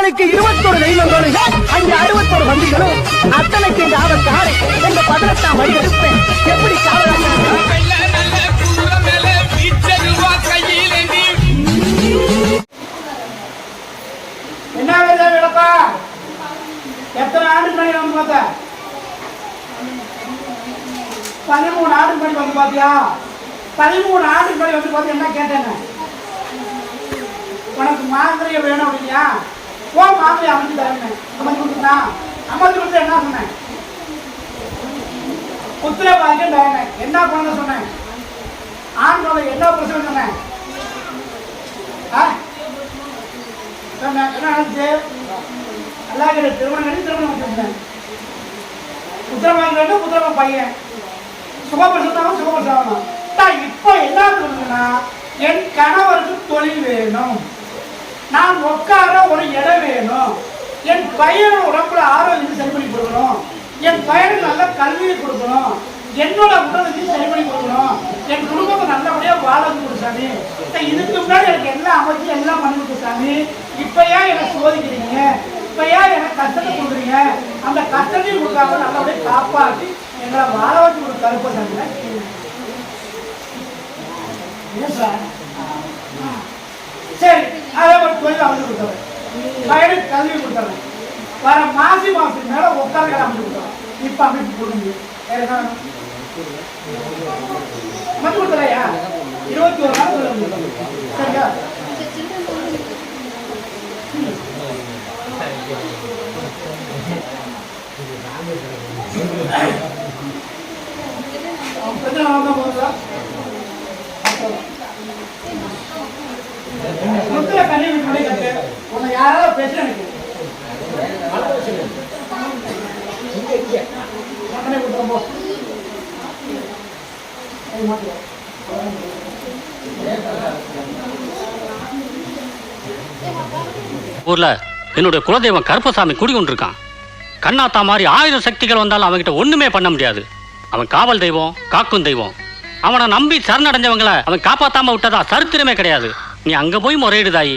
அவனுக்கு இருபத்தொரு தெய்வங்களும் அங்கே அறுபத்தொரு வண்டிகளும் அத்தனைக்கு இந்த ஆபத்து ஆறு எங்க பதினெட்டாம் வழி எடுப்பேன். எப்படி காவலாக வெள்ள என்ன வேலை விளப்பா எத்தனை ஆண்டு மணி வந்து பார்த்த? பதிமூணு ஆண்டு மணி வந்து பார்த்தியா? பதிமூணு ஆண்டு மணி வந்து பார்த்து என்ன கேட்டேன்னு? உனக்கு மாந்திரையை வேணும் இல்லையா போன் மாந்திரையை அமைச்சு தரேன் அமைச்சு கொடுத்தா அமைச்சு கொடுத்து என்ன சொன்னேன்? புத்திர பாதிக்கும் தரேன் என்ன பண்ண சொன்னேன்? ஆண் குழந்தை என்ன பிரச்சனை சொன்னேன்? என்ன ஆச்சு நல்லா கிடையாது திருமணம் கட்டி திருமணம் வச்சிருந்தேன். புத்திரமாக வேண்டும் புத்திரமா பையன். சுகப்பிரசவம் சுகப்பிரசவம் தான் இப்போ என்ன சொல்லுங்கன்னா என் கணவருக்கு தொழில் வேணும் நான் உட்கார ஒரு இடம் வேணும். என் பையன் உடம்புல ஆரோக்கியம் சரி பண்ணி கொடுக்கணும். என் பையனுக்கு நல்ல கல்வியை கொடுக்கணும். என்னோட உடலுக்கு சரி பண்ணி கொடுக்கணும். என் குடும்பத்தை நல்லபடியாக வாழ கொடுத்தாமி இதுக்கு முன்னாடி எனக்கு எல்லாம் அமைச்சு எல்லாம் பண்ணி கொடுத்தாமி இப்ப ஏன் என்னை சோதிக்கிறீங்க? இப்ப ஏன் எனக்கு கஷ்டத்தை கொடுக்குறீங்க? அந்த கஷ்டத்தையும் கொடுக்காம நல்லபடியாக காப்பாற்றி எங்களை வாழ வச்சு ஒரு கருப்பை சாமி. சார்? கோயில் அமைச்சு கொடுத்தவன். பையனுக்கு கல்வி கொடுத்தவன். வர மாசி மாசத்துக்கு மேல உட்கார கடை அமைச்சு கொடுத்தவன். இப்ப அமைப்பு கொடுங்க வேற அமைச்சு கொடுத்தலையா இருபத்தி ஒரு நாள் சரியா? பிரச்சனை வந்தா முத்துல கண்ணி விட்டு கட்டு. உன்னை யாராவது பேச எனக்கு. ஊர்ல என்னுடைய குலதெய்வம் கருப்பசாமி குடி கொண்டிருக்கான். கண்ணாத்தா மாதிரி ஆயுத சக்திகள் வந்தாலும் அவன்கிட்ட ஒண்ணுமே பண்ண முடியாது. அவன் காவல் தெய்வம் காக்கும் தெய்வம். அவனை நம்பி சரணடைஞ்சவங்களை அவன் காப்பாத்தாம விட்டதா சரித்திரமே கிடையாது. நீ அங்க போய் முறையிடுதாயி